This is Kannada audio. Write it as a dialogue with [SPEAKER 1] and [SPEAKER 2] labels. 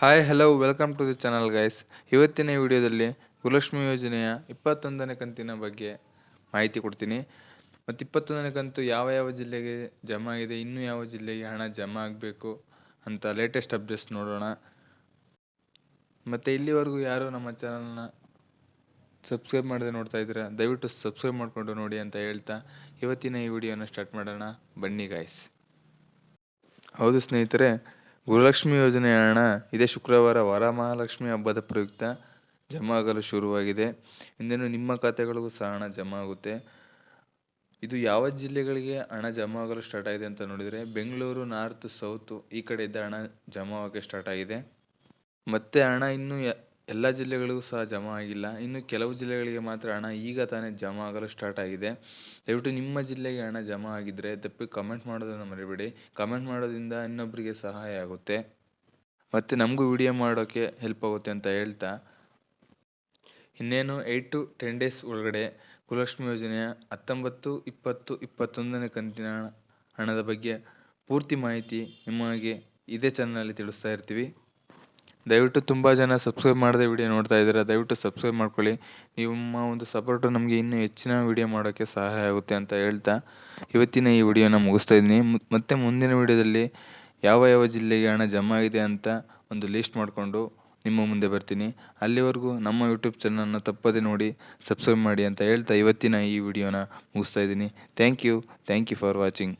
[SPEAKER 1] Hi hello welcome to the channel guys ಇವತ್ತಿನ ವಿಡಿಯೋದಲ್ಲಿ ಗುಲಕ್ಷ್ಮಿ ಯೋಜನೆಯ ಇಪ್ಪತ್ತೊಂದನೇ ಕಂತಿನ ಬಗ್ಗೆ ಮಾಹಿತಿ ಕೊಡ್ತೀನಿ. ಮತ್ತು ಇಪ್ಪತ್ತೊಂದನೇ ಕಂತು ಯಾವ ಯಾವ ಜಿಲ್ಲೆಗೆ ಜಮಾ ಆಗಿದೆ, ಇನ್ನೂ ಯಾವ ಜಿಲ್ಲೆಗೆ ಹಣ ಜಮಾ ಆಗಬೇಕು ಅಂತ ಲೇಟೆಸ್ಟ್ ಅಪ್ಡೇಟ್ಸ್ ನೋಡೋಣ. ಮತ್ತು ಇಲ್ಲಿವರೆಗೂ ಯಾರು ನಮ್ಮ ಚಾನಲ್ನ ಸಬ್ಸ್ಕ್ರೈಬ್ ಮಾಡದೆ ನೋಡ್ತಾ ಇದ್ದೀರಾ, ದಯವಿಟ್ಟು ಸಬ್ಸ್ಕ್ರೈಬ್ ಮಾಡಿಕೊಂಡು ನೋಡಿ ಅಂತ ಹೇಳ್ತಾ ಇವತ್ತಿನ ಈ ವಿಡಿಯೋನ ಸ್ಟಾರ್ಟ್ ಮಾಡೋಣ. ಬನ್ನಿ ಗಾಯ್ಸ್ ಹೌದು ಸ್ನೇಹಿತರೆ ಗುರುಲಕ್ಷ್ಮಿ ಯೋಜನೆಯ ಹಣ ಇದೇ ಶುಕ್ರವಾರ ವರಮಹಾಲಕ್ಷ್ಮಿ ಹಬ್ಬದ ಪ್ರಯುಕ್ತ ಜಮಾ ಆಗಲು ಶುರುವಾಗಿದೆ. ಇಂದೇನು ನಿಮ್ಮ ಖಾತೆಗಳಿಗೂ ಸಹ ಹಣ ಜಮಾ ಆಗುತ್ತೆ. ಇದು ಯಾವ ಜಿಲ್ಲೆಗಳಿಗೆ ಹಣ ಜಮಾ ಆಗಲು ಸ್ಟಾರ್ಟ್ ಆಗಿದೆ ಅಂತ ನೋಡಿದರೆ ಬೆಂಗಳೂರು, ನಾರ್ತ್, ಸೌತು ಈ ಕಡೆಯಿಂದ ಹಣ ಜಮಾ ಆಗೋಕ್ಕೆ ಸ್ಟಾರ್ಟ್ ಆಗಿದೆ. ಮತ್ತೆ ಹಣ ಇನ್ನೂ ಎಲ್ಲ ಜಿಲ್ಲೆಗಳಿಗೂ ಸಹ ಜಮಾ ಆಗಿಲ್ಲ. ಇನ್ನು ಕೆಲವು ಜಿಲ್ಲೆಗಳಿಗೆ ಮಾತ್ರ ಹಣ ಈಗ ತಾನೇ ಜಮಾ ಆಗಲು ಸ್ಟಾರ್ಟ್ ಆಗಿದೆ. ದಯವಿಟ್ಟು ನಿಮ್ಮ ಜಿಲ್ಲೆಗೆ ಹಣ ಜಮಾ ಆಗಿದ್ದರೆ ತಪ್ಪಿ ಕಮೆಂಟ್ ಮಾಡೋದನ್ನು ಮರಿಬೇಡಿ. ಕಮೆಂಟ್ ಮಾಡೋದ್ರಿಂದ ಇನ್ನೊಬ್ಬರಿಗೆ ಸಹಾಯ ಆಗುತ್ತೆ. ಮತ್ತು ನಮಗೂ ವಿಡಿಯೋ ಮಾಡೋಕ್ಕೆ ಹೆಲ್ಪ್ ಆಗುತ್ತೆ ಅಂತ ಹೇಳ್ತಾ. ಇನ್ನೇನು ಏಯ್ಟ್ ಟು ಟೆನ್ ಡೇಸ್ ಒಳಗಡೆ ಕುಲಕ್ಷ್ಮಿ ಯೋಜನೆಯ ಹತ್ತೊಂಬತ್ತು, ಇಪ್ಪತ್ತು, ಇಪ್ಪತ್ತೊಂದನೇ ಕಂತಿನ ಹಣ- ಹಣದ ಬಗ್ಗೆ ಪೂರ್ತಿ ಮಾಹಿತಿ ನಿಮಗೆ ಇದೇ ಚಾನಲಲ್ಲಿ ತಿಳಿಸ್ತಾ ಇರ್ತೀವಿ. ದಯವಿಟ್ಟು ತುಂಬ ಜನ ಸಬ್ಸ್ಕ್ರೈಬ್ ಮಾಡದೆ ವಿಡಿಯೋ ನೋಡ್ತಾ ಇದ್ದೀರಾ, ದಯವಿಟ್ಟು ಸಬ್ಸ್ಕ್ರೈಬ್ ಮಾಡ್ಕೊಳ್ಳಿ. ನಿಮ್ಮ ಒಂದು ಸಪೋರ್ಟು ನಮಗೆ ಇನ್ನೂ ಹೆಚ್ಚಿನ ವಿಡಿಯೋ ಮಾಡೋಕ್ಕೆ ಸಹಾಯ ಆಗುತ್ತೆ ಅಂತ ಹೇಳ್ತಾ ಇವತ್ತಿನ ಈ ವಿಡಿಯೋನ ಮುಗಿಸ್ತಾ ಇದ್ದೀನಿ. ಮತ್ತು ಮುಂದಿನ ವಿಡಿಯೋದಲ್ಲಿ ಯಾವ ಯಾವ ಜಿಲ್ಲೆಗೆ ಹಣ ಜಮಾ ಆಗಿದೆ ಅಂತ ಒಂದು ಲಿಸ್ಟ್ ಮಾಡಿಕೊಂಡು ನಿಮ್ಮ ಮುಂದೆ ಬರ್ತೀನಿ. ಅಲ್ಲಿವರೆಗೂ ನಮ್ಮ ಯೂಟ್ಯೂಬ್ ಚಾನಲನ್ನು ತಪ್ಪದೆ ನೋಡಿ ಸಬ್ಸ್ಕ್ರೈಬ್ ಮಾಡಿ ಅಂತ ಹೇಳ್ತಾ ಇವತ್ತಿನ ಈ ವಿಡಿಯೋನ ಮುಗಿಸ್ತಾ ಇದ್ದೀನಿ. Thank you thank you for watching